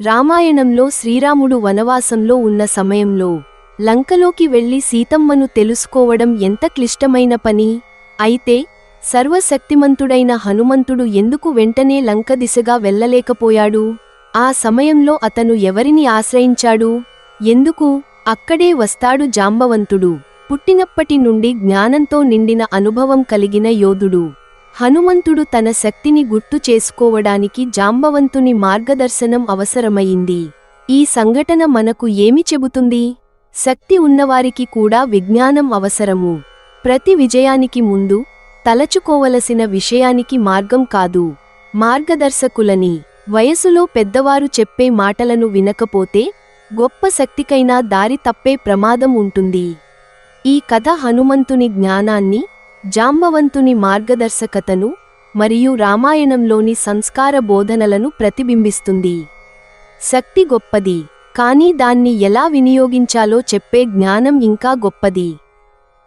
రామాయణంలో శ్రీరాముడు వనవాసంలో ఉన్న సమయంలో లంకలోకి వెళ్ళి సీతమ్మను తెలుసుకోవడం ఎంత క్లిష్టమైన పని? అయితే సర్వశక్తిమంతుడైన హనుమంతుడు ఎందుకు వెంటనే లంక దిశగా వెళ్ళలేకపోయాడు? ఆ సమయంలో అతను ఎవరిని ఆశ్రయించాడు? ఎందుకు? అక్కడే వస్తాడు జాంబవంతుడు. పుట్టినప్పటి నుండి జ్ఞానంతో నిండిన అనుభవం కలిగిన యోధుడు. హనుమంతుడు తన శక్తిని గుర్తు చేసుకోవడానికి జాంబవంతుని మార్గదర్శనం అవసరమయింది ఈ సంఘటన మనకు ఏమి చెబుతుంది? శక్తి ఉన్నవారికి కూడా విజ్ఞానం అవసరము. ప్రతి విజయానికి ముందు తలచుకోవలసిన విషయానికి మార్గం కాదు. మార్గదర్శకులని వయసులో పెద్దవారు చెప్పే మాటలను వినకపోతే గొప్ప శక్తికైనా దారి తప్పే ప్రమాదం ఉంటుంది. ఈ కథ హనుమంతుని జ్ఞానాన్ని జాంబవంతుని మార్గదర్శకతను మరియు రామాయణంలోని సంస్కార బోధనలను ప్రతిబింబిస్తుంది. శక్తి గొప్పది కానీ దాన్ని ఎలా వినియోగించాలో చెప్పే జ్ఞానం ఇంకా గొప్పది.